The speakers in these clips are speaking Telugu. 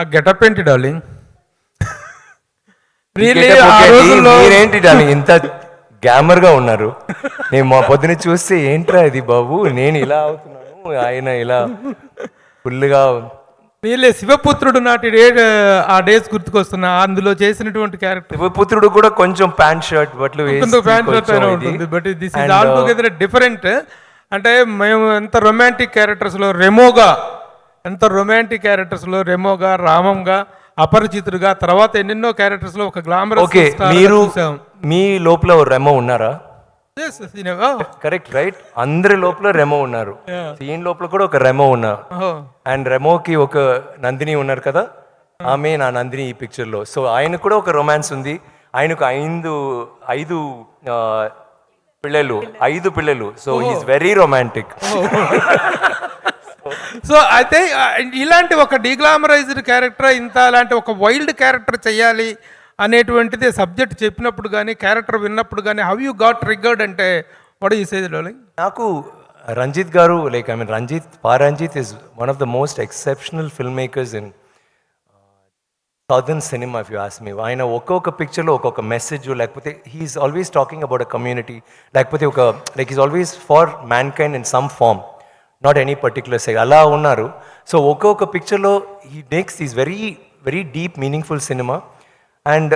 ఆ గెటప్ ఏంటి డార్లింగ్? మీరేంటి డార్లింగ్? ఇంత గ్యామర్గా ఉన్నారు. నేను మా పొద్దున చూస్తే ఏంట్రా ఇది బాబు? నేను ఇలా అవుతున్నాను ఆయన ఇలా ఫుల్గా రియల్లీ శివపుత్రుడు నాటి డే ఆ డేస్ గుర్తుకొస్తున్నా. అందులో చేసినటువంటి క్యారెక్టర్. పుత్రుడు కూడా కొంచెం ప్యాంట్ షర్ట్ బట్లు ఫ్యాన్ కొంచెం ఇది. ఉంటుంది. But this is altogether different అంటే మేము ఎంత రొమాంటిక్ క్యారెక్టర్స్లో రెమోగా ఎంత రొమాంటిక్ క్యారెక్టర్స్లో రెమోగా రామంగా అపరిచితుడుగా తర్వాత ఎన్నెన్నో క్యారెక్టర్స్లో ఒక గ్లామరస్ ఓకే మీరు మీ లోపల రెమో ఉన్నారా? కరెక్ట్ రైట్ అందరి లోపల రెమో ఉన్నారు. ఈయన లోపల కూడా ఒక రెమో ఉన్నారు అండ్ రెమోకి ఒక నందిని ఉన్నారు కదా? ఆమె నా నందిని ఈ పిక్చర్లో. సో ఆయన కూడా ఒక రొమాన్స్ ఉంది. ఆయనకు ఐదు ఐదు పిల్లలు ఐదు పిల్లలు. So is very romantic so అయితే ఇలాంటి ఒక డిగ్లామరైజ్డ్ క్యారెక్టర్ ఇంత అలాంటి ఒక వైల్డ్ క్యారెక్టర్ చేయాలి అనేటువంటిది సబ్జెక్ట్ చెప్పినప్పుడు కానీ క్యారెక్టర్ విన్నప్పుడు కానీ హౌ యూ గాట్ ట్రిగర్డ్ అంటే వాట్ యూ సేజ్ నాకు Ranjith garu like I mean Ranjith Pa Ranjith is one of the most exceptional film makers in southern cinema if you ask me. ఆయన ఒక్కొక్క పిక్చర్లో ఒక్కొక్క మెసేజ్ లేకపోతే he's always talking about a community లేకపోతే ఒక like is always for mankind in some form not any particular side అలా ఉన్నారు. సో ఒక్కొక్క పిక్చర్లో ఈ makes is very very deep meaningful cinema and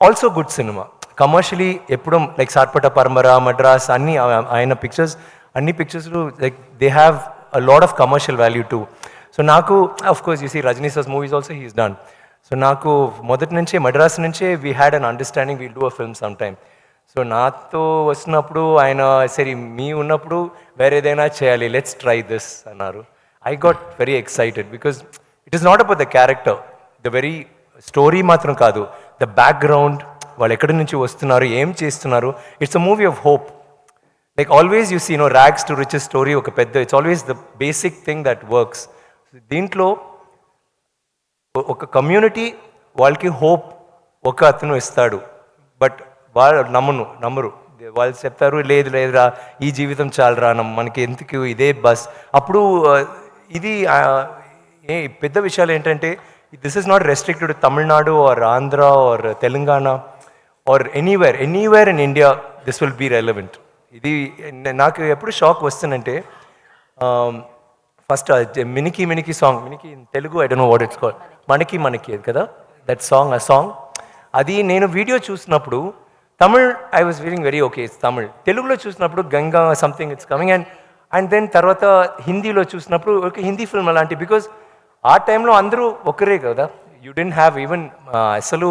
also good cinema commercially ఎప్పుడూ లైక్ సార్పట పరమర మద్రాస్ అన్ని ఆయన పిక్చర్స్ అన్ని pictures like they have a lot of commercial value too so నాకు of course you see Rajini సస్ movies also he's done so నాకు మొదటి నుంచే మద్రాస్ నుంచే we had an understanding will do a film some time so నాతో వస్తున్నప్పుడు ఆయన సరే మీ ఉన్నప్పుడు వేరేదైనా చేయాలి లెట్స్ ట్రై దిస్ అన్నారు. I got very excited because it is not about the character the very story మాత్రం కాదు. ద బ్యాక్గ్రౌండ్ వాళ్ళు ఎక్కడి నుంచి వస్తున్నారు ఏం చేస్తున్నారు it's a movie of hope like always you see no rags to riches story ఒక పెద్ద it's always the basic thing that works దీంట్లో ఒక కమ్యూనిటీ వాళ్ళకి హోప్ ఒక అతను ఇస్తాడు. బట్ వాళ్ళు నమ్మను నమ్మరు. వాళ్ళు చెప్తారు లేదు లేదురా ఈ జీవితం చాలరా నమ్మ మనకి ఎందుకు ఇదే బస్? అప్పుడు ఇది ఏ పెద్ద విషయాలు ఏంటంటే this is not restricted Tamil Nadu or Andhra or Telangana or anywhere anywhere in India this will be relevant. ఇది నాకు ఎప్పుడు షాక్ వస్తుందంటే first మినికి మినికి song మినికి Telugu I don't know what it's call మనకి మనకి కదా దట్ సాంగ్ ఆ సాంగ్ అది నేను వీడియో చూసినప్పుడు Tamil I was feeling very okay it's Tamil తెలుగులో చూసినప్పుడు Ganga something it's coming and and then తర్వాత హిందీలో చూసినప్పుడు ఒక హిందీ ఫిల్మ్ అలాంటి బికాజ్ ఆ టైంలో అందరూ ఒకరే కదా యూ డెంట్ హ్యావ్ ఈవెన్ అసలు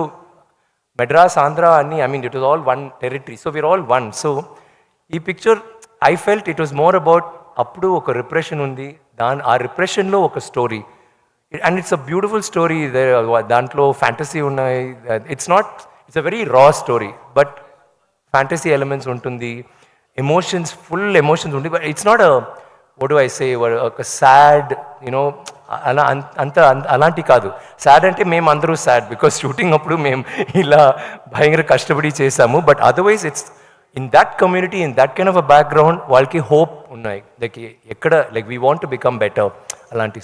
మెడ్రాస్ ఆంధ్ర అన్ని I mean it was all one territory so we are all one so ఈ picture I felt it was more about అప్పుడు ఒక రిప్రెషన్ ఉంది. దాని ఆ రిప్రెషన్లో ఒక story and it's a beautiful story దాంట్లో ఫ్యాంటసీ ఉన్నాయి. It's not it's a very raw story but fantasy elements ఉంటుంది. ఎమోషన్స్ ఫుల్ ఎమోషన్స్ ఉంటుంది but it's not what I say ఒక సాడ్ యూనో అలా అంత అన్- అలాంటి కాదు. సాడ్ అంటే మేము అందరూ సాడ్ బికాస్ షూటింగ్ అప్పుడు మేము ఇలా భయంకర కష్టపడి చేసాము. But otherwise it's in that community in that kind of a background వాళ్ళకి హోప్ ఉన్నాయి. లైక్ ఎక్కడ like we want to become better అలాంటి